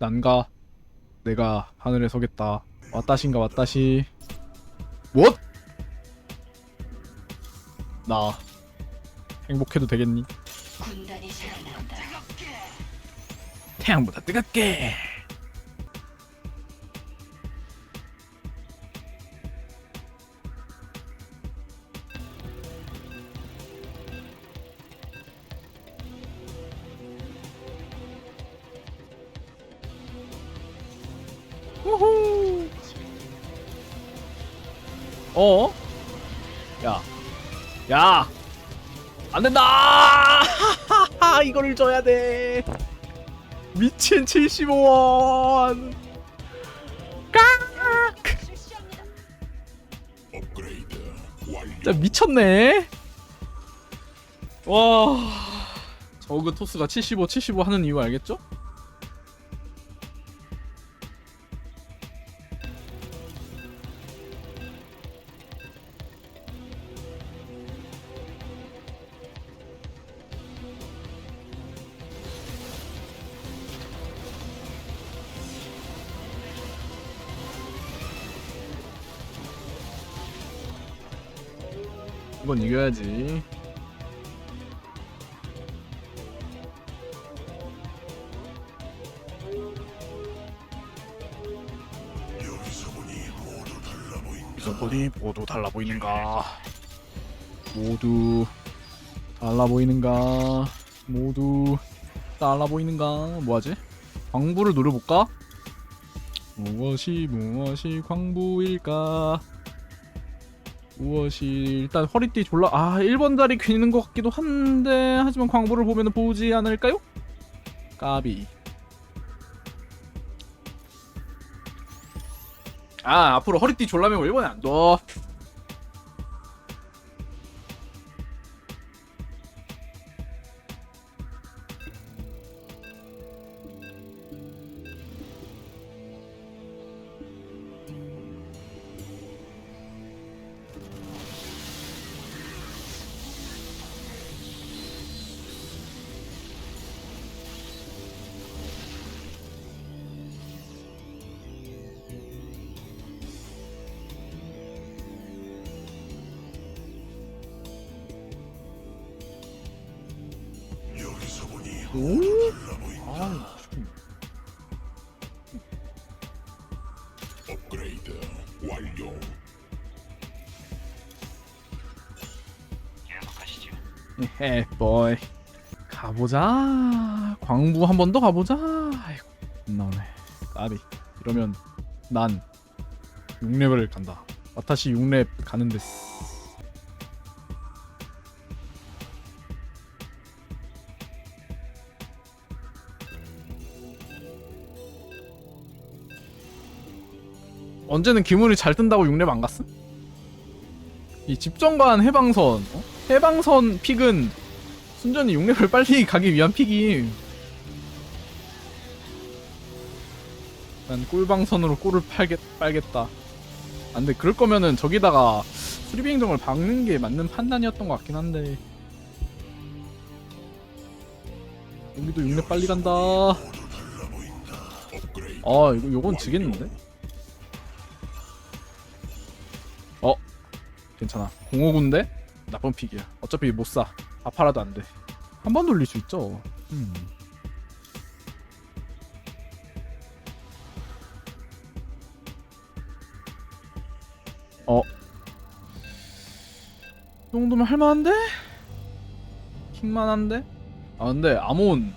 난가 내가 하늘에 서겠다 왔다신가 왔다시 뭣? 나 행복해도 되겠니? 군단이 살아난다. 태양보다 뜨겁게 어? 야. 야. 안 된다! 이거를 줘야 돼. 미친 75원. 깍! 진짜 미쳤네. 와. 저그 토스가 75, 75 하는 이유 알겠죠? 이겨야지. 여기서 보니 모두 달라 보이는가? 모두 달라 보이는가? 모두 달라 보이는가? 뭐하지? 광부를 노려볼까? 무엇이 무엇이 광부일까? 무엇이 일단 허리띠 졸라 아 1번 다리 귀는 것 같기도 한데 하지만 광고를 보면 보지 않을까요? 까비 아 앞으로 허리띠 졸라매고 1번에 안 둬. 오? 아, 좀. 업그레이드 완료. 계속하시죠. 헤 보이 가보자 광부 한 번 더 가보자 아이고 안 나오네 까비 이러면 난 6렙을 간다 와타시 6렙 가는데 언제는 기분이 잘 뜬다고 6렙 안 갔음? 이 집정관 해방선 어? 해방선 픽은 순전히 6렙을 빨리 가기 위한 픽이 난 꿀방선으로 꿀을 팔겠, 빨겠다 안돼 그럴 거면은 저기다가 수리비 행정을 박는 게 맞는 판단이었던 것 같긴 한데 여기도 6렙 빨리 간다 아 이거 요건 지겠는데? 괜찮아 059인데 나쁜 픽이야 어차피 못 사 다 팔아도 안 돼 한 번 돌릴 수 있죠 음. 어. 이 정도면 할만한데? 킹만한데? 아 근데 아몬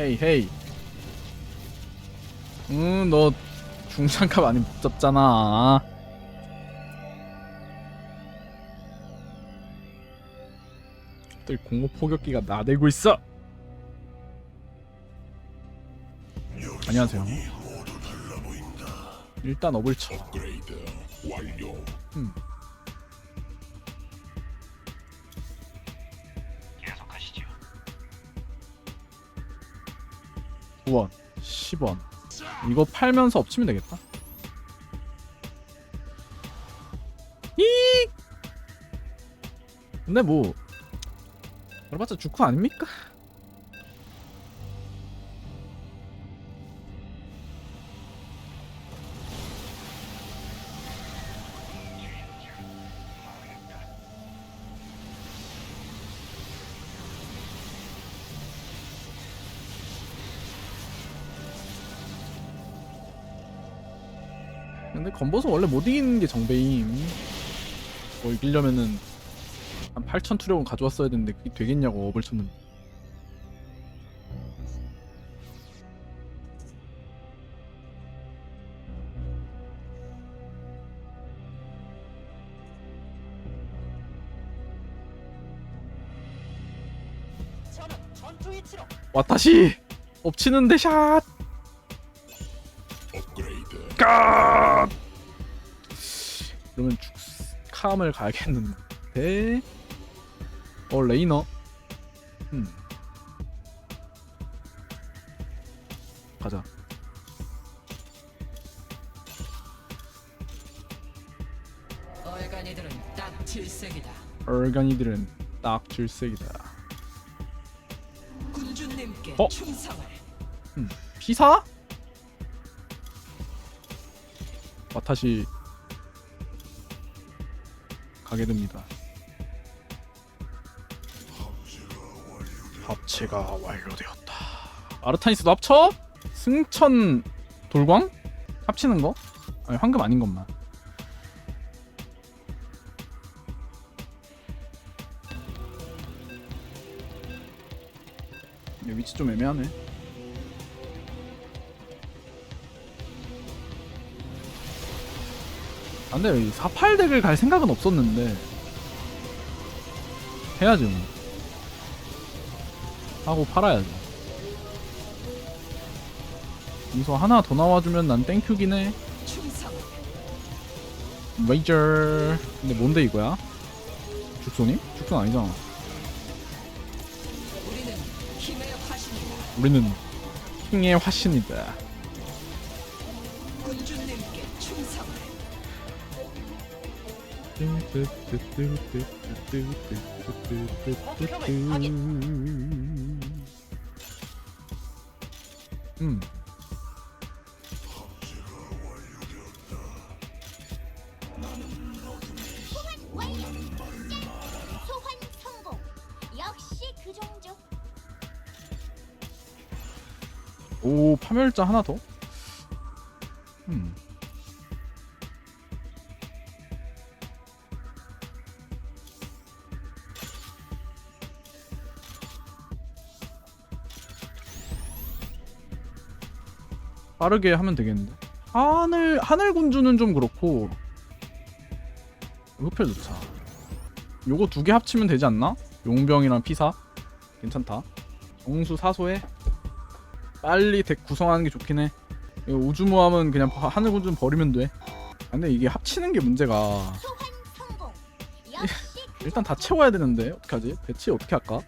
헤이 헤이. 응너 중장갑 많이 못 잡잖아. 또 공모 포격기가 나대고 있어. 안녕하세요. 일단 업을 쳐. 음. 9원 10원. 이거 팔면서 엎치면 되겠다. 이! 근데 뭐 그래봤자. 주쿠 아닙니까? 건버서 원래 못 이기는 게 정배임. 뭐 이기려면은 한 8천 투력은 가져왔어야 되는데 그게 되겠냐고 업을 쳤는데. 와타시 엎치는데 샷. 그러면 죽 캄을 가야겠는데. 어 레이너. 음. 가자. 얼간이들은 딱 질색이다. 얼간이들은 딱 질색이다. 군주님께 어? 충성을. 피사? 와타시 가게 됩니다. 합체가 완료되었다. 아르타니스도 합쳐? 승천 돌광? 합치는 거? 아니 황금 아닌 것만. 위치 좀 애매하네. 이 48덱을 갈 생각은 없었는데 해야지 뭐 하고 팔아야지 여기서 하나 더 나와주면 난 땡큐긴 해. 메이저 근데 뭔데 이거야? 죽손이? 죽손 아니잖아 우리는 힘의 화신이다. 음. 성공. 역시 그. 오 파멸자 하나 더? 음. 빠르게 하면 되겠는데 하늘 하늘 군주는 좀 그렇고 흡혈 좋자 요거 두 개 합치면 되지 않나? 용병이랑 피사 괜찮다 정수 사소해 빨리 덱 구성하는 게 좋긴 해. 우주모함은 그냥 바- 하늘 군주 버리면 돼. 아, 근데 이게 합치는 게 문제가 일단 다. 채워야 되는데 어떡하지? 배치 어떻게 할까?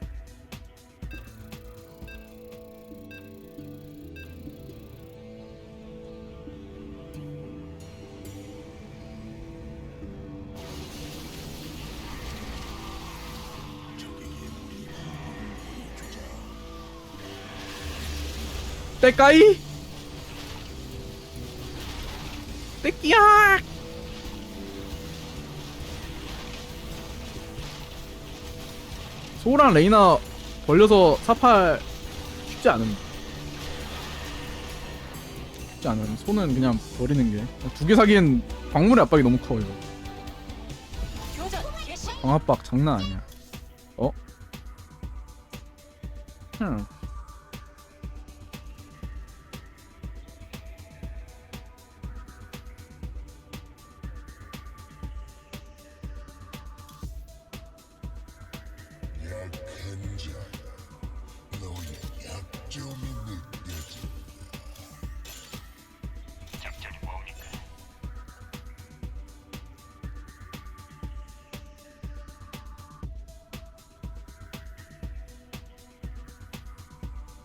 때까이? 떼끼야! 소랑 레이나 벌려서 사팔 쉽지 않음. 쉽지 않음. 소는 그냥 버리는 게. 두 개 사기엔 광물의 압박이 너무 커, 이거. 광압박 장난 아니야. 어? 흠.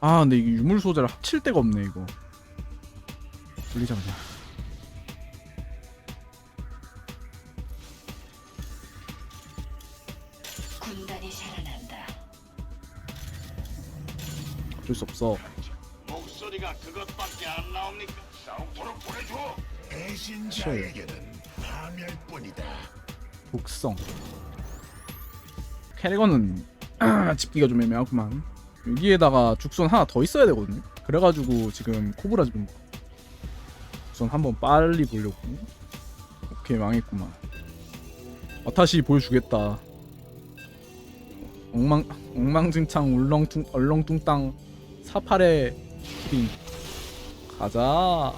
아, 근데 이게 유물 소재를 합칠 데가 없네, 이거. 돌리자, 그냥. 단단히 살아난다. 어쩔 수 없어 목소리가 그것밖에 안 나옵니까? 싸움터로 보내줘. 배신자에게는 파멸뿐이다. 독성 캐리건은 집기가 좀 애매하구만 여기에다가 죽선 하나 더 있어야 되거든요. 그래가지고 지금 코브라 집은 거 우선 한번 빨리 보려고. 오케이 망했구만. 와타시 보여주겠다. 엉망 엉망진창 울렁퉁 얼렁뚱땅 사팔의 키링 가자.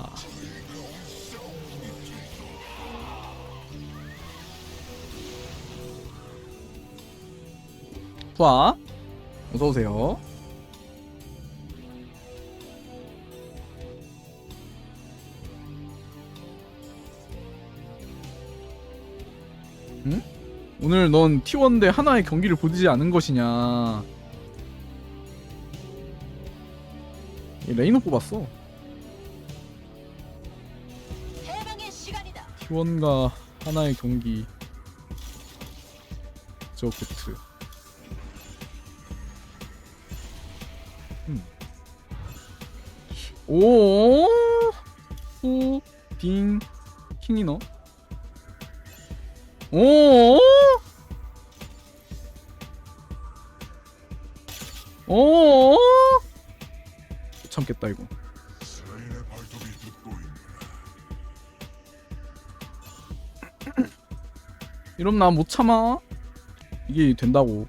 푸아 어서 오세요. 오늘 넌 T1 대 하나의 경기를 보지 않은 것이냐? 얘 레이너 뽑았어. 해방의 시간이다. T1과 하나의 경기. 저 고트. 음. 오, 후, 딩, 킹이너. 오, 오, 못 참겠다 이거. 이러면 나못 참아. 이게 된다고.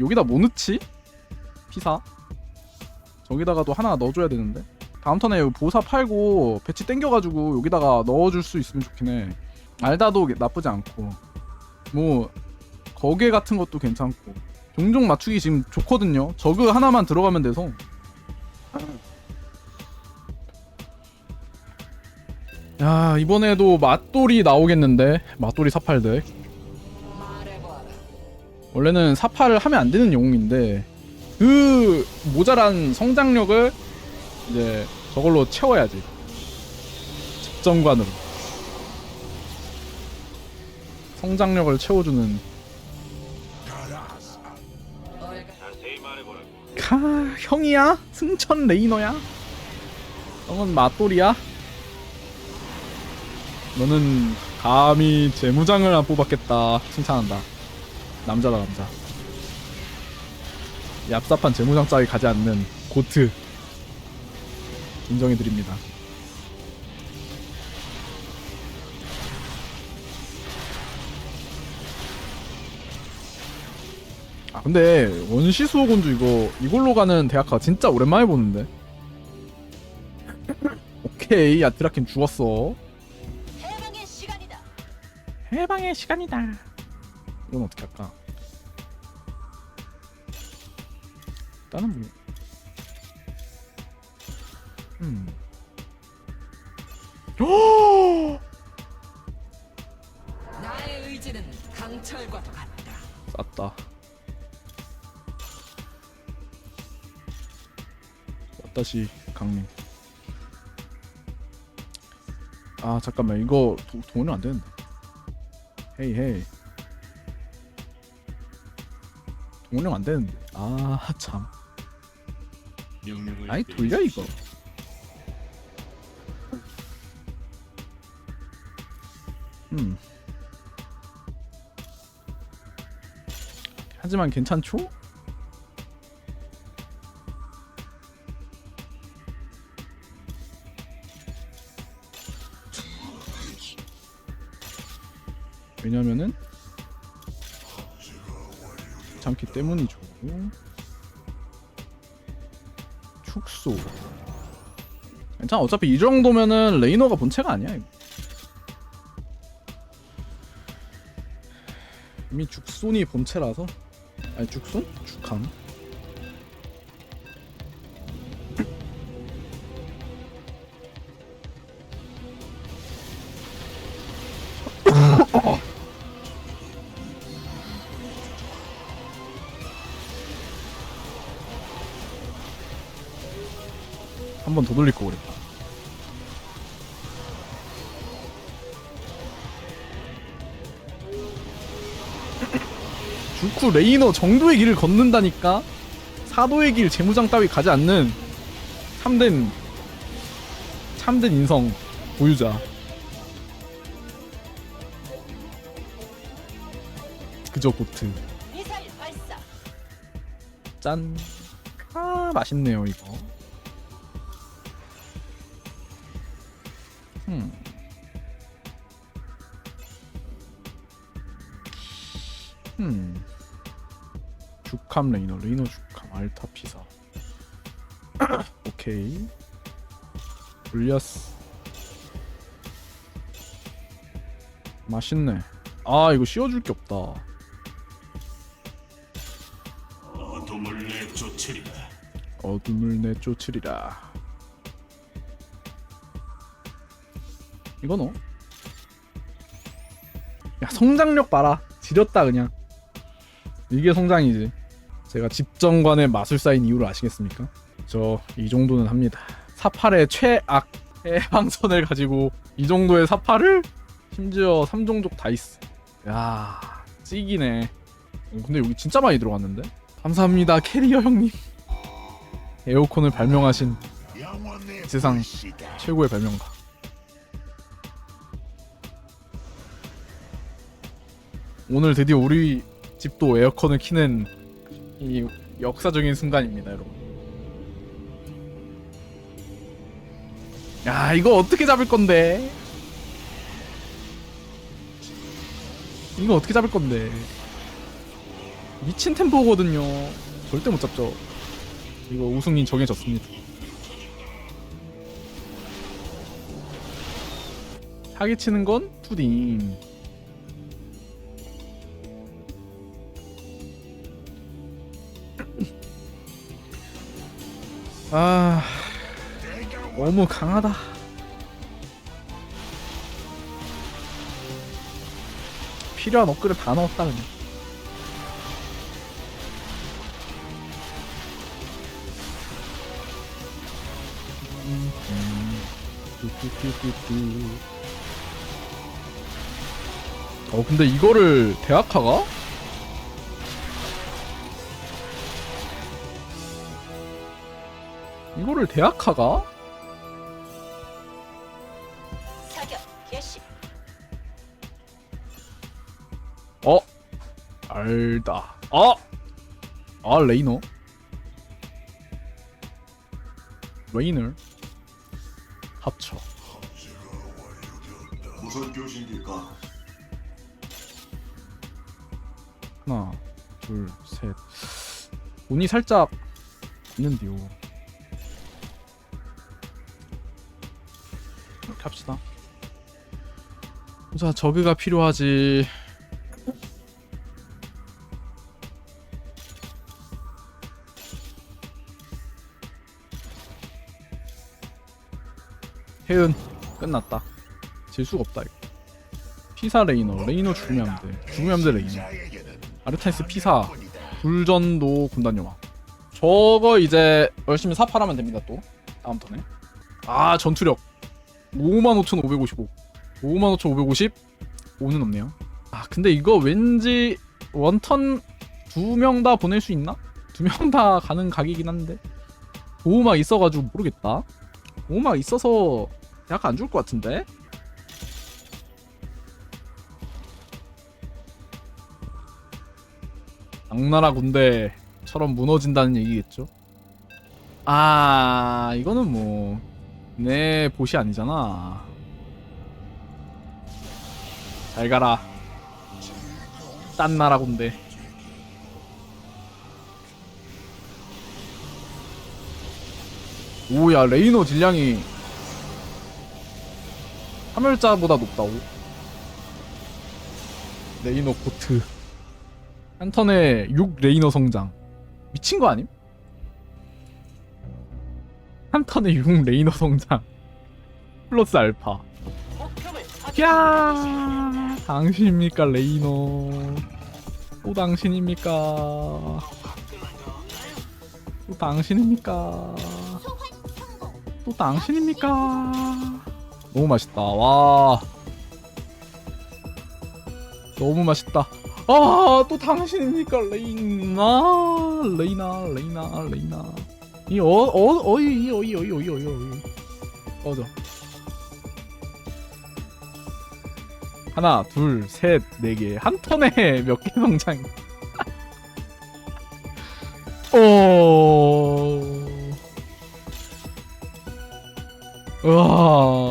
여기다 뭐 넣지? 피사. 저기다가도 하나 넣어줘야 되는데. 다음 턴에 보사 팔고 배치 땡겨가지고 여기다가 넣어줄 수 있으면 좋긴 해. 알다도 나쁘지 않고. 뭐 거계 같은 것도 괜찮고. 종종 맞추기 지금 좋거든요. 저그 하나만 들어가면 돼서. 야 이번에도 맞돌이 나오겠는데 맞돌이 사팔덱. 원래는 사파를 하면 안 되는 영웅인데 그 모자란 성장력을 이제 저걸로 채워야지 집정관으로 성장력을 채워주는 말해보라고. 카 형이야? 승천 레이너야? 너는 맞돌이야? 너는 감히 재무장을 안 뽑았겠다. 칭찬한다. 남자다 남자. 얍삽한 재무장 짜기 가지 않는 고트. 인정해드립니다 근데 원시 수호곤주 이거 이걸로 가는 대학가 진짜 오랜만에 보는데 오케이 아트라킨 죽었어 해방의 시간이다. 해방의 시간이다 이건 어떻게 할까 일단은 뭐 음. 오! 나의 의지는 강철과도 같다. 쌌다. 다시 강림. 아 잠깐만 이거 도, 돈이 안 되는데. 헤이 헤이. 돈이 안 되는데. 아 참. 아이 돌려 이거. 음. 하지만 괜찮죠? 왜냐면은 귀찮기 때문이죠. 축소. 괜찮아. 어차피 이 정도면은 레이너가 본체가 아니야. 이거. 이미 죽손이 본체라서 아니 죽손? 죽함 더 돌릴 거 그랬다 주쿠 레이너 정도의 길을 걷는다니까 사도의 길 재무장 따위 가지 않는 참된 참된 인성 보유자 그저 발사. 짠. 아, 맛있네요, 이거. 음. 음. 죽함 레이너, 레이너 죽함, 알타 피사. 오케이. 올렸어. 맛있네. 아, 이거 씌워줄 게 없다. 어둠을 내쫓으리라. 어둠을 내쫓으리라. 이거 너? 야 성장력 봐라. 지렸다 그냥. 이게 성장이지. 제가 집정관의 마술사인 이유를 아시겠습니까? 저 이 정도는 합니다. 사팔의 최악 해방선을 가지고 이 정도의 사팔을 심지어 3종족 다 있어. 야 찌기네. 어, 근데 여기 진짜 많이 들어갔는데? 감사합니다 캐리어 형님. 에어컨을 발명하신 세상. 최고의 발명가. 오늘 드디어 우리 집도 에어컨을 키는 이 역사적인 순간입니다, 여러분. 야, 이거 어떻게 잡을 건데? 이거 어떻게 잡을 건데? 미친 템포거든요. 절대 못 잡죠. 이거 우승이 정해졌습니다. 사기치는 건 푸딩. 아, 너무 강하다. 필요한 업글을 다 넣었다 그냥. 어 근데 이거를 대학화가? 사격 개시. 어? 알다 아! 아 레이너 레이너 합쳐 무슨 교신일까? 하나 둘 셋 운이 살짝 있는데요 합시다. 자 저그가 필요하지. 혜은 끝났다. 질 수가 없다 이거. 피사 레이너. 레이너 죽으면 안 돼. 죽으면 안 돼 레이너. 아르타이스 피사. 불전도 군단 영화. 저거 이제 열심히 사팔하면 됩니다 또. 다음 턴에. 아 전투력 55,555 55,550 5는 없네요. 아 근데 이거 왠지 원턴 두 명 다 보낼 수 있나? 두 명 다 가는 각이긴 한데. 보호막 있어가지고 모르겠다. 보호막 있어서 약간 안 좋을 것 같은데? 당나라 군대처럼 무너진다는 얘기겠죠? 아 이거는 뭐 내 보시 아니잖아. 잘 가라. 딴 나라 군대 오야 레이너 질량이 화멸자보다 높다고? 레이너 코트. 한 턴에 6 레이너 성장. 미친 거 아님? 한 턴에 6 레이너 성장. 플러스 알파. 야! 당신입니까 레이너? 또 당신입니까? 또 당신입니까. 또 당신입니까? 너무 맛있다. 와. 너무 맛있다. 아, 또 당신입니까, 레이나, 레이나, 레이나, 레이나. 이 어, 어, 어이, 어이, 어이, 어이, 어이, 어이. 꺼져. 하나, 둘, 셋, 네 개. 한 턴에 몇 개 성장? 오. 우와.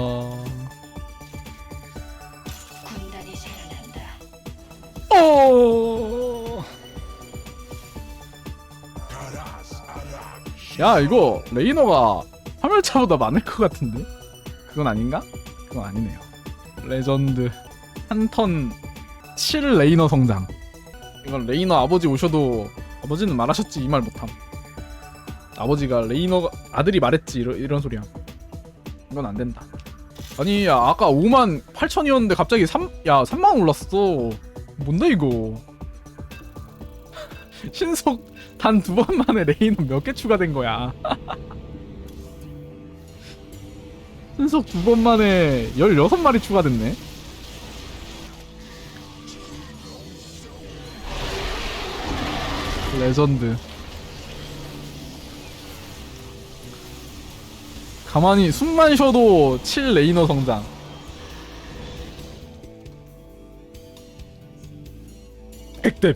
야 이거 레이너가 화물차보다 많을 것 같은데? 그건 아닌가? 그건 아니네요. 레전드 한턴 7 레이너 성장. 이건 레이너 아버지 오셔도 아버지는 말하셨지 이 말 못함. 아버지가 레이너 아들이 말했지 이런, 이런 소리야. 이건 안 된다. 아니 야 아까 5만 8천이었는데 갑자기 3, 야 3만 올랐어. 뭔데 이거? 신속 단 두 번 만에 레이너 몇개 추가된 거야? 신속 두 번 만에 16마리 추가됐네? 레전드 가만히 숨만 쉬어도 7 레이너 성장 백대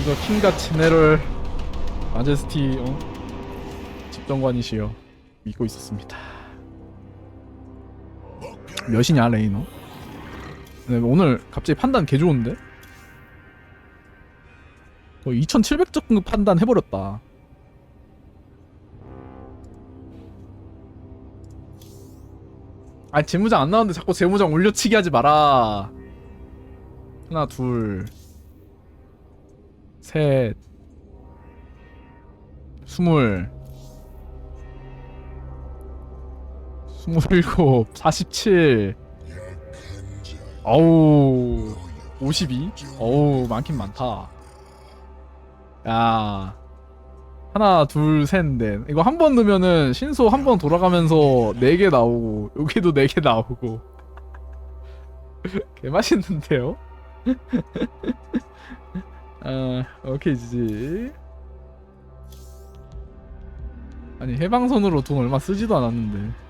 이거 킹과 제네럴 마제스티 어? 집정관이시여 믿고 있었습니다 몇이냐 레이너? 네, 오늘 갑자기 판단 개 좋은데? 어, 2700점 판단 해버렸다 아 재무장 안 나오는데 자꾸 재무장 올려치기 하지 마라 하나 둘 셋, 스물, 스물일곱, 사십칠, 어우, 오십이, 어우, 많긴 많다. 야, 하나, 둘, 셋, 넷. 이거 한 번 넣으면은 신소 한 번 돌아가면서 네 개 나오고, 여기도 네 개 나오고. 개 맛있는데요? 아, 오케이 지지. 아니 해방선으로 돈 얼마 쓰지도 않았는데.